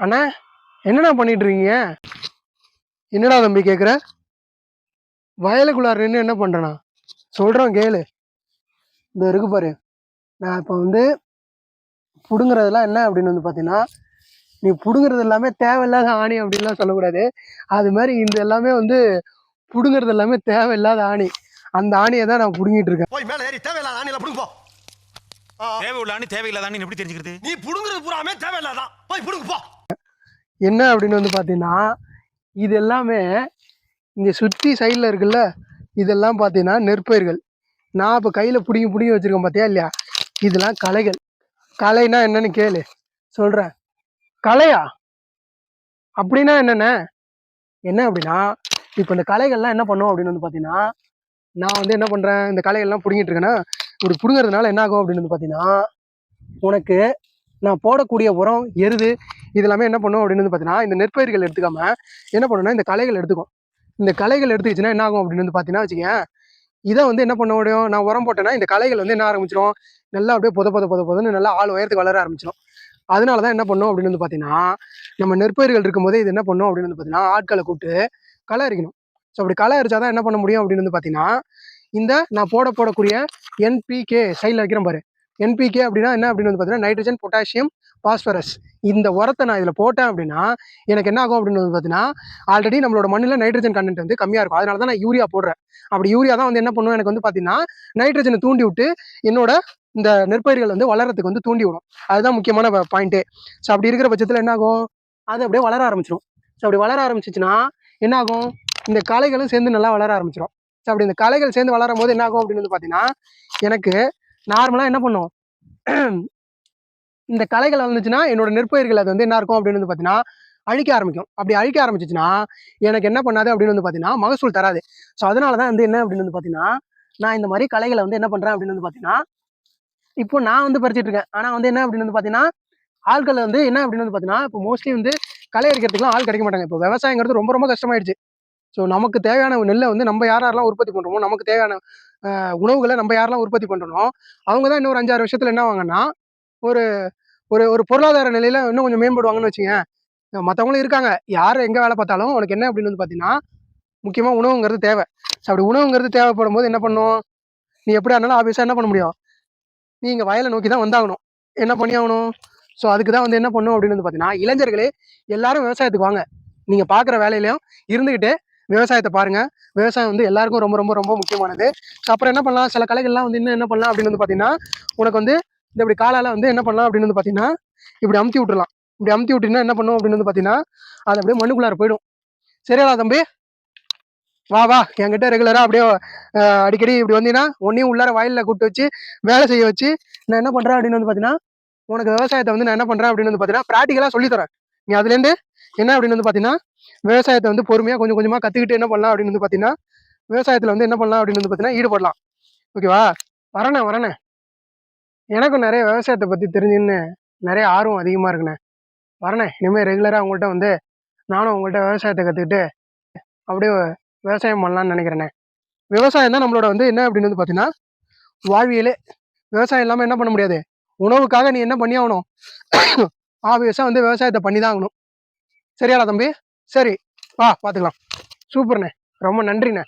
அண்ணா என்னண்ணா பண்ணிட்டு இருக்கீங்க என்னடா தம்பி கேட்குற வயலுக்குள்ளார நின்று என்ன பண்ணுறேண்ணா சொல்கிறோம் கேளு. இந்த இருக்கு பாரு. நான் இப்போ வந்து பிடுங்குறதெல்லாம் என்ன அப்படின்னு வந்து பார்த்தீங்கன்னா நீ பிடுங்குறது எல்லாமே தேவையில்லாத ஆணி அப்படின்லாம் சொல்லக்கூடாது. அது மாதிரி இந்த எல்லாமே வந்து பிடுங்குறது எல்லாமே தேவையில்லாத ஆணி. அந்த ஆணியை தான் நான் பிடுங்கிட்டு இருக்கேன். போய் மேல ஏறி தேவையில்லாத ஆணில புடுங்க போ. ஆ, தேவை உள்ளான்னு தேவையில்லாதான்னு எப்படி தெரிஞ்சுக்கிறது? நீ புடுங்குறது பூராமே தேவையில்லாதான். போய் புடுங்க போ. என்ன அப்படின்னு வந்து பார்த்தீங்கன்னா இது எல்லாமே இங்கே சுற்றி சைடில் இருக்குல்ல இதெல்லாம் பார்த்தீங்கன்னா நெற்பயிர்கள். நான் இப்போ கையில் பிடிங்கி பிடிங்கி வச்சுருக்கேன் பார்த்தியா இல்லையா? இதெல்லாம் கலைகள் கலைனா என்னன்னு கேளு. சொல்கிறேன் கலையா அப்படின்னா என்னென்ன? என்ன அப்படின்னா இப்போ இந்த கலைகள்லாம் என்ன பண்ணும் அப்படின்னு வந்து பார்த்தீங்கன்னா நான் வந்து என்ன பண்ணுறேன் இந்த கலைகள்லாம் பிடுங்கிட்டு இருக்கேன்னா இப்படி பிடுங்கிறதுனால என்ன ஆகும் அப்படின்னு வந்து பார்த்தீங்கன்னா உனக்கு நான் போடக்கூடிய உரம் எருது இதெல்லாமே என்ன பண்ணும் அப்படின்னு வந்து பார்த்தீங்கன்னா இந்த நெற்பயிர்கள் எடுத்துக்காம என்ன பண்ணுன்னா இந்த களைகள் எடுத்துக்கும். இந்த களைகள் எடுத்துக்கிச்சுன்னா என்ன ஆகும் அப்படின்னு வந்து பார்த்தீங்கன்னா வச்சுக்கேன் இதை வந்து என்ன பண்ண முடியும்? நான் உரம் போட்டேன்னா இந்த களைகள் வந்து என்ன ஆரம்பிச்சிடும் நல்லா அப்படியே புத புத புத புதன்னு நல்லா ஆள் உயரத்துக்கு வளர ஆரம்பிச்சிடும் அதனால தான் என்ன பண்ணும் அப்படின்னு வந்து பார்த்தீங்கன்னா நம்ம நெற்பயிர்கள் இருக்கும்போதே இது என்ன பண்ணும் அப்படின்னு வந்து பார்த்தீங்கன்னா ஆட்களை கூப்பிட்டு களை அரிக்கணும். ஸோ அப்படி களை அரிச்சா தான் என்ன பண்ண முடியும் அப்படின்னு வந்து பார்த்தீங்கன்னா இந்த நான் போட போடக்கூடிய என்பிகே சைடில் வைக்கிறேன் பாரு. என்பிகே அப்படின்னா என்ன அப்படின்னு வந்து பார்த்தீங்கன்னா நைட்ரஜன் பொட்டாசியம் பாஸ்பரஸ் இந்த உரத்தை நான் இதில் போட்டேன் அப்படின்னா எனக்கு என்ன ஆகும் அப்படின்னு வந்து பார்த்தீங்கன்னா ஆல்ரெடி நம்மளோட மண்ணில் நைட்ரஜன் கண்டென்ட் வந்து கம்மியாக இருக்கும். அதனால தான் நான் யூரியா போடுறேன். அப்படி யூரியா தான் வந்து என்ன பண்ணுவோம் எனக்கு வந்து பார்த்தீங்கன்னா நைட்ரஜனை தூண்டி விட்டு என்னோட இந்த நெற்பயிர்கள் வந்து வளர்றதுக்கு வந்து தூண்டி விடும். அதுதான் முக்கியமான பாயிண்ட்டே ஸோ அப்படி இருக்கிற பட்சத்தில் என்ன ஆகும்? அது அப்படியே வளர ஆரம்பிச்சிடும் ஸோ அப்படி வளர ஆரம்பிச்சிச்சுன்னா என்ன ஆகும்? இந்த களைகளும் சேர்ந்து நல்லா வளர ஆரம்பிச்சிடும் ஸோ அப்படி இந்த களைகள் சேர்ந்து வளரும் போது என்ன ஆகும் அப்படின்னு வந்து பார்த்தீங்கன்னா எனக்கு நார்மலாக என்ன பண்ணும் இந்த கலைகள் வந்துச்சுன்னா என்னோட நெற்பயிர்கள் அது வந்து என்ன இருக்கும் அப்படின்னு வந்து பார்த்தீங்கன்னா அழிக்க ஆரம்பிக்கும். அப்படி அழிக்க ஆரம்பிச்சிச்சுன்னா எனக்கு என்ன பண்ணாது அப்படின்னு வந்து பார்த்தீங்கன்னா மகசூல் தராது. ஸோ அதனால தான் வந்து என்ன அப்படின்னு வந்து பார்த்தீங்கன்னா நான் இந்த மாதிரி கலைகளை வந்து என்ன பண்ணுறேன் அப்படின்னு வந்து பார்த்தீங்கன்னா இப்போ நான் வந்து பறிச்சிட்டு இருக்கேன். ஆனால் வந்து என்ன அப்படின்னு வந்து பார்த்தீங்கன்னா ஆட்கள் வந்து என்ன அப்படின்னு வந்து பார்த்தீங்கன்னா இப்போ மோஸ்ட்லி வந்து களை எடுக்கிறதுக்குலாம் ஆள் கிடைக்க மாட்டாங்க. இப்போ விவசாயங்கிறது ரொம்ப ரொம்ப கஷ்டமாயிடுச்சு. ஸோ நமக்கு தேவையான நெல்லை வந்து நம்ம யார் யாரெல்லாம் உற்பத்தி பண்ணுறோமோ நமக்கு தேவையான உணவுகளை நம்ம யாரெல்லாம் உற்பத்தி பண்ணுறோம் அவங்க தான் இன்னொரு அஞ்சாறு வருஷத்தில் என்ன வாங்கன்னா ஒரு ஒரு ஒரு பொருளாதார நிலையில் இன்னும் கொஞ்சம் மேம்படுவாங்கன்னு வச்சுங்க மற்றவங்களும் இருக்காங்க. யார் எங்கே வேலை பார்த்தாலும் உனக்கு என்ன அப்படின்னு வந்து பார்த்தீங்கன்னா முக்கியமாக உணவுங்கிறது தேவை. ஸோ அப்படி உணவுங்கிறது தேவைப்படும் போது என்ன பண்ணும் நீ எப்படி இருந்தாலும் ஆஃபீஸாக என்ன பண்ண முடியும்? நீ இங்கே வயலை நோக்கி தான் வந்தாகணும். என்ன பண்ணி ஆகணும் ஸோ அதுக்கு தான் வந்து என்ன பண்ணும் அப்படின்னு வந்து பார்த்தீங்கன்னா இளைஞர்களே எல்லாரும் விவசாயத்துக்கு வாங்க. நீங்கள் பார்க்குற வேலையிலையும் இருந்துக்கிட்டு விவசாயத்தை பாருங்கள் விவசாயம் வந்து எல்லாருக்கும் ரொம்ப ரொம்ப ரொம்ப முக்கியமானது. ஸோ அப்புறம் என்ன பண்ணலாம்? சில கலைகள்லாம் வந்து இன்னும் என்ன பண்ணலாம் அப்படின்னு வந்து பார்த்தீங்கன்னா உனக்கு வந்து இந்த இப்படி காலால் வந்து என்ன பண்ணலாம் அப்படின்னு வந்து பார்த்தீங்கன்னா இப்படி அமுத்தி விட்டுலாம் இப்படி அமுத்தி விட்டுனா என்ன பண்ணும் அப்படின்னு வந்து பார்த்தீங்கன்னா அது அப்படியே மண்ணுக்குள்ளார போயிடும். சரியாளா தம்பி வா வா. என்கிட்ட ரெகுலராக அப்படியே அடிக்கடி இப்படி வந்தீங்கன்னா ஒன்றையும் உள்ளார வயலில் கூப்பிட்டு வச்சு வேலை செய்ய வச்சு நான் என்ன பண்ணுறேன் அப்படின்னு வந்து பார்த்தீங்கன்னா உனக்கு விவசாயத்தை வந்து நான் என்ன பண்ணுறேன் அப்படின்னு வந்து பார்த்தீங்கன்னா ப்ராக்டிக்கலாக சொல்லித்தரேன். நீ அதுலேருந்து என்ன அப்படின்னு வந்து பார்த்தீங்கன்னா விவசாயத்தை வந்து பொறுமையாக கொஞ்சம் கொஞ்சமாக கற்றுக்கிட்டு என்ன பண்ணலாம் அப்படின்னு வந்து பார்த்தீங்கன்னா விவசாயத்தில் வந்து என்ன பண்ணலாம் அப்படின்னு வந்து பார்த்தீங்கன்னா ஈடுபடலாம். ஓகேவா வரேண்ணே வரேண்ணே. எனக்கும் நிறைய விவசாயத்தை பற்றி தெரிஞ்சுன்னு நிறைய ஆர்வம் அதிகமாக இருக்குண்ணே. வரேண்ணே இனிமேல் ரெகுலராக உங்கள்கிட்ட வந்து நானும் உங்கள்கிட்ட விவசாயத்தை கற்றுக்கிட்டு அப்படியே விவசாயம் பண்ணலாம்னு நினைக்கிறேண்ணே. விவசாயம் தான் நம்மளோட வந்து என்ன அப்படின்னு வந்து பார்த்தீங்கன்னா வாழ்வியலே. விவசாயம் இல்லாமல் என்ன பண்ண முடியாது? உணவுக்காக நீ என்ன பண்ணி ஆகணும் ஆப்வியஸாக வந்து விவசாயத்தை பண்ணி தான் ஆகணும். சரியாடா தம்பி? சரி வா பார்த்துக்கலாம் சூப்பர்ண்ணே. ரொம்ப நன்றிண்ணே.